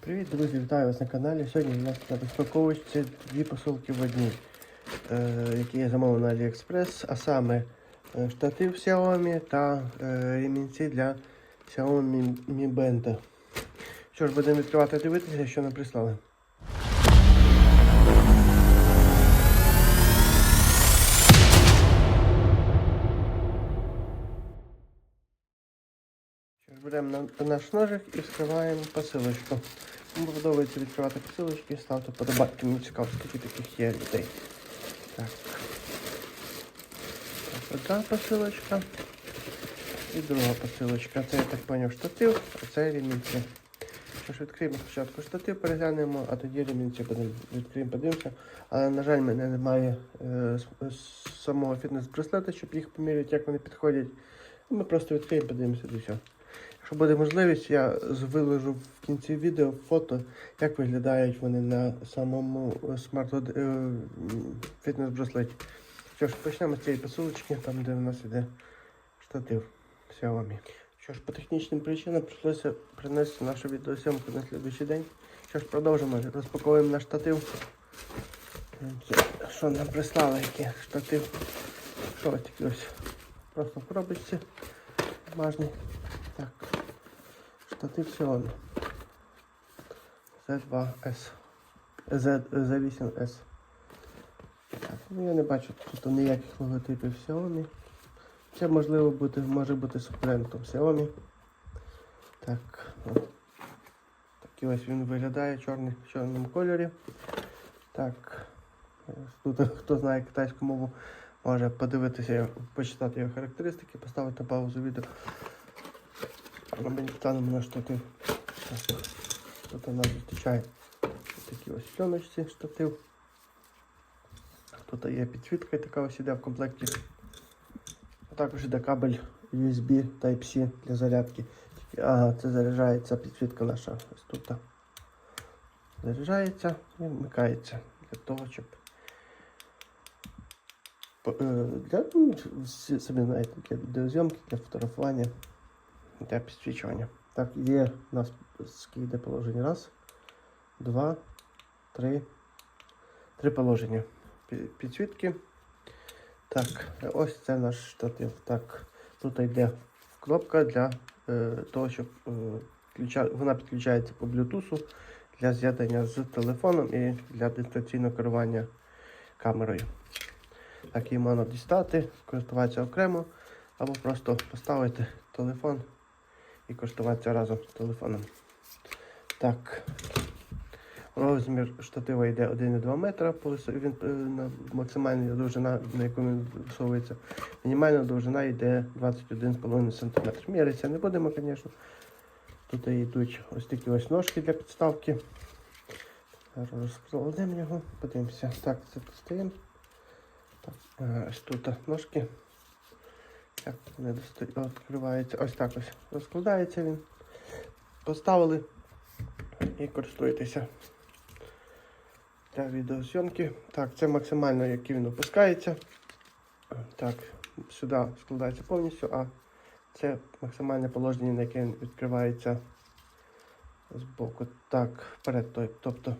Привіт, друзі, вітаю вас на каналі. Сьогодні у нас на розпаковочці дві посилки в одній, е, які я замовив на AliExpress, а саме е, штатив Xiaomi та е, ремінці для Xiaomi Mi Band. Що ж, будемо відкривати дивитися, що нам прислали. Беремо на- наш ножик і вскриваємо посилочку. Кому подобається відкривати посилочки, ставте подобайки, мені цікаво, скільки таких є людей. Так. так одна посилочка. І друга посилочка. Це я так зрозумів штатив, а це ремінці. Що ж, відкриємо спочатку штатив, переглянемо, а тоді ремінці будемо відкриємо, подивимося. Але, на жаль, в мене немає е, с- самого фітнес-браслета, щоб їх поміряти, як вони підходять. Ми просто відкриємо, подивимося до цього. Якщо буде можливість, я виложу в кінці відео фото, як виглядають вони на самому е, смарт фітнес-браслеті. Що ж, почнемо з цієї посилочки, там де в нас іде штатив Xiaomi. Що ж, по технічним причинам прийшлося принести нашу відеосйомку на слідуючий день. Що ж, продовжимо, розпаковуємо наш штатив. Що нам прислали, який штатив? Що ось такий ось просто в коробочці бумажний. Так. Xiaomi. Z2S. Z, Z8S. Так, ну я не бачу тут ніяких логотипів Xiaomi. Це можливо бути, може бути суперентом Xiaomi. Так. Такий ось він виглядає в чорному кольорі. Так. Тут хто знає китайську мову, може подивитися, почитати його характеристики, поставити паузу відео. Ми станемо на штатив. Тут у нас зустрічає такі ось пленочці штатив. Тут є підсвітка така ось іде в комплекті. А також іде кабель USB Type-C для зарядки. Ага, це заряджається підсвітка наша ось тут. Заряджається і вмикається для того, щоб е, для ну, собі знаєте, для відеозйомки, для фотографування, для підсвічування. Так, є у нас скільки положення. Раз, два, три. Три положення пі- підсвітки. Так, ось це наш штатив. Так, тут йде кнопка для е, того, щоб е, вона підключається по Bluetooth для з'єднання з телефоном і для дистанційного керування камерою. Так, її можна дістати, користуватися окремо, або просто поставити телефон і користуватися разом телефоном. Так. Розмір штатива йде 1,2 метра, він е, на максимальна довжина, на яку він висовується. Мінімальна довжина йде 21,5 см. Міритися не будемо, звісно. Тут йдуть ось такі ось ножки для підставки. Розкладемо його, подивимося. Так, це достаємо. Так, е, ось тут ножки. Так, вони доста- Ось так ось розкладається він. Поставили і користуєтеся для відеозйомки. Так, це максимально, який він опускається. Так, сюди складається повністю, а це максимальне положення, на яке він відкривається з боку. Так, вперед. Тобто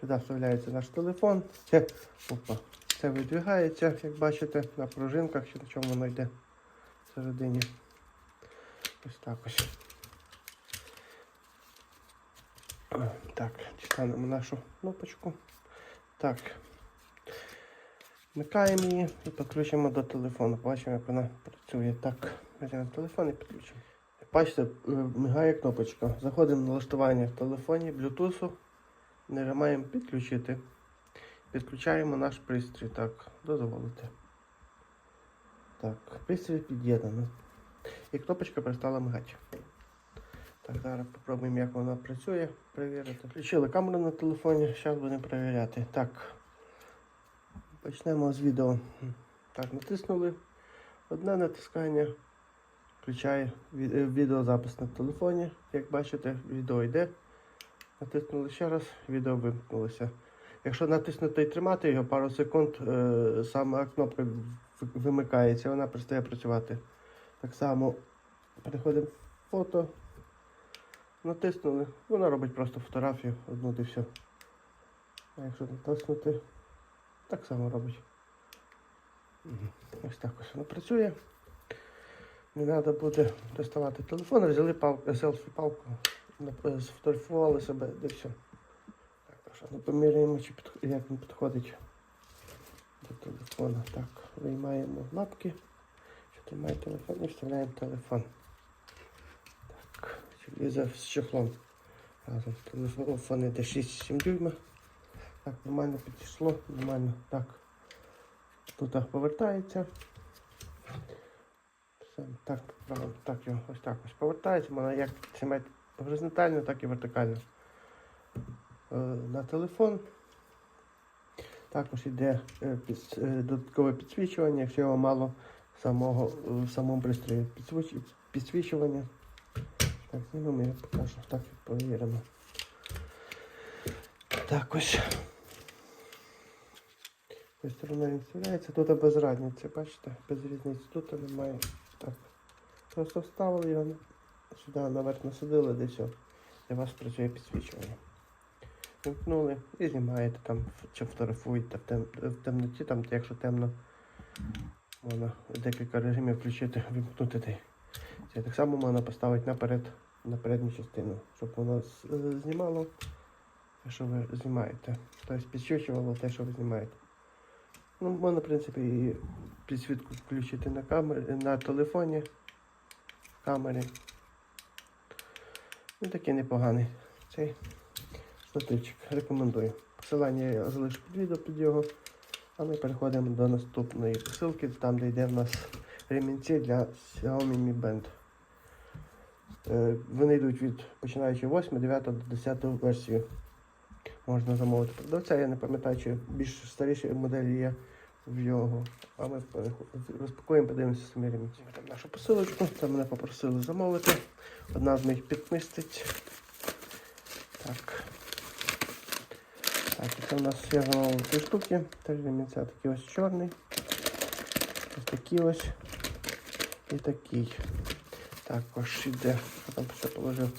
сюди вставляється наш телефон. Це, опа, це видвигається, як бачите, на пружинках на чому воно йде всередині. Ось так ось. Так, дістанемо нашу кнопочку. Так. Вмикаємо її і підключимо до телефону. Бачимо, як вона працює. Так, візьмемо телефон і підключимо. Бачите, е, мигає кнопочка. Заходимо в налаштування в телефоні, Bluetooth, нажимаємо підключити. Підключаємо наш пристрій. Так, дозволити. Так, пристрій під'єднано. І кнопочка перестала мигати. Так, зараз спробуємо, як вона працює, перевірити. Включили камеру на телефоні, зараз будемо перевіряти. Так. Почнемо з відео. Так, натиснули. Одне натискання. Включає е, відеозапис на телефоні. Як бачите, відео йде. Натиснули ще раз, відео вимкнулося. Якщо натиснути і тримати його пару секунд, е, сама кнопка вимикається, вона перестає працювати. Так само переходимо в фото. натиснули, вона робить просто фотографію, одну і все. А якщо натиснути, так само робить. Ось так ось воно працює. Не треба буде доставати телефон, взяли палку, селфі-палку, сфотографували себе, де все. Так, що, ну поміряємо, чи підх- як він підходить телефона. Так, виймаємо лапки, що тримає телефон і вставляємо телефон. Так, влізе з чехлом. Разом телефон йде 6-7 дюйма. Так, нормально підійшло, нормально. Так. Тут повертається. Так, так його ось так ось повертається. Можна як тримати горизонтально, так і вертикально. Е, на телефон. Також йде е, е, додаткове підсвічування, якщо його мало самого, е, в самому пристрої підсвічування. Так, знімемо, я покажу. Так, перевіримо. Так ось. Сторона він вставляється. Тут без разниці, бачите, без різниці. Тут немає. Так. Просто вставили його сюди наверх насадили, де все. Для вас працює підсвічування. Вимкнули і знімаєте там, чи фотографуєте в, тем, в темноті, там, якщо темно, можна декілька режимів включити, вимкнути. Це так само можна поставити наперед, на передню частину, щоб воно е, знімало те, що ви знімаєте. Тобто підсвічувало те, що ви знімаєте. Ну, можна, в принципі, і підсвітку включити на камері, на телефоні камері. Ну, такий непоганий цей штативчик. Рекомендую. Посилання я залишу під відео під його. А ми переходимо до наступної посилки, там де йде в нас ремінці для Xiaomi Mi Band. Е, Вони йдуть від починаючи 8, 9 до 10 версію. Можна замовити продавця. Я не пам'ятаю, чи більш старіші моделі є в його. А ми розпакуємо, подивимося самі ремінці. Там нашу посилочку, там мене попросили замовити. Одна з моїх підписниць. Так. Так, це у нас замовив три штуки. Три ремінця такий ось чорний. Ось такий ось. І такий. Також іде. Що там ще положив?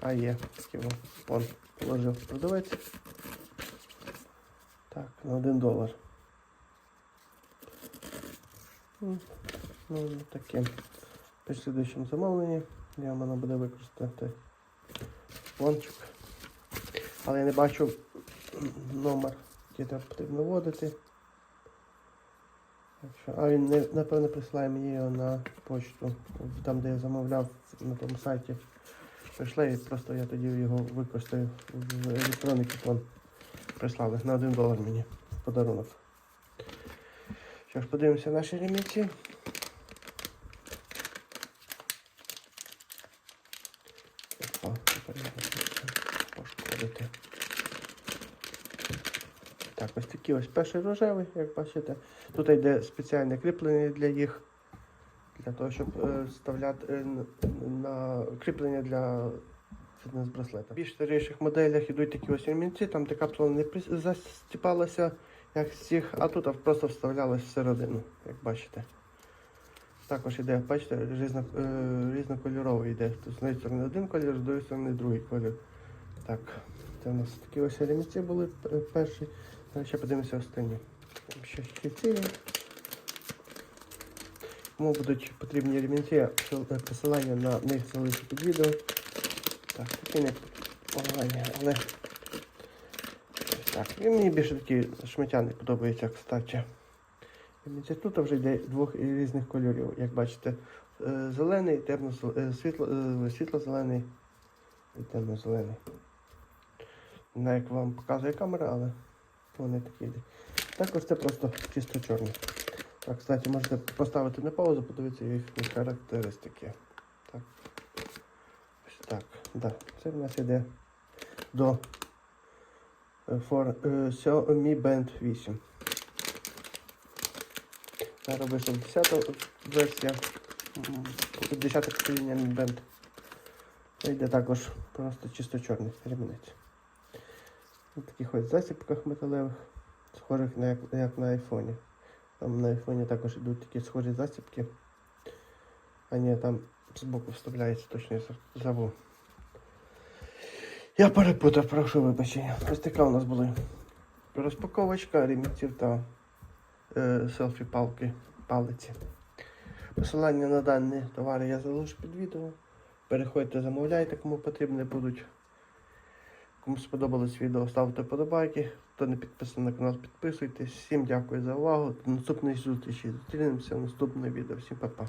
А, є. Такий. Вон положив продавець. Так, на один долар. М, Ну, таке. При слідуючому замовленні я мене буде використати лончик. Але я не бачу номер, який потрібно вводити. А він напевно присилає мені його на почту, там де я замовляв на тому сайті. Прийшли і просто я тоді його використаю в електронний купон. Прислали на 1 долар мені подарунок. Що ж, подивимося наші ремінці. Так, ось перший рожевий, як бачите. Тут йде спеціальне кріплення для їх, для того, щоб е, вставляти е, на кріплення для фітнес-браслета. В більш старіших моделях йдуть такі ось ремінці, там де капсула не застіпалася, як з цих, а тут просто вставлялась всередину, як бачите. Також іде, бачите, різно, е, різнокольоровий йде. Тут з однієї сторони один колір, з другої сторони другий колір. Так, це у нас такі ось ремінці були перші. Зараз ще подивимося останні. Ще щиті. Кому будуть потрібні ремінці, е, посилання на них залишу під відео. Так, такі не погані, але так. І мені більше такі шматяни подобаються, кстати. Тут вже йде двох різних кольорів. Як бачите, е, зелений, темно світло, е, світло-зелений і темно-зелений. Не як вам показує камера, але вони такі. Також це просто чисто чорний. Так, кстати, можете поставити на паузу, подивитися їхні характеристики. Так. Так. Да. Це в нас йде до for, е, Xiaomi Band 8. Зараз вийшла 10 версія. 10 покоління Band. Це йде також просто чисто чорний ремінець. Ось таких ось засібках металевих, схожих на, як, як на айфоні. Там на айфоні також йдуть такі схожі засібки. А ні, там збоку вставляється точно забув. Я перепутав, прошу вибачення. Ось така у нас була розпаковочка ремінців та е, селфі-палки, палиці. Посилання на дані товари я залишу під відео. Переходьте, замовляйте, кому потрібні будуть. Кому сподобалось відео, ставте подобайки. Хто не підписаний на канал, підписуйтесь. Всім дякую за увагу. До наступної зустрічі. Зустрінемося в наступному відео. Всім па-па.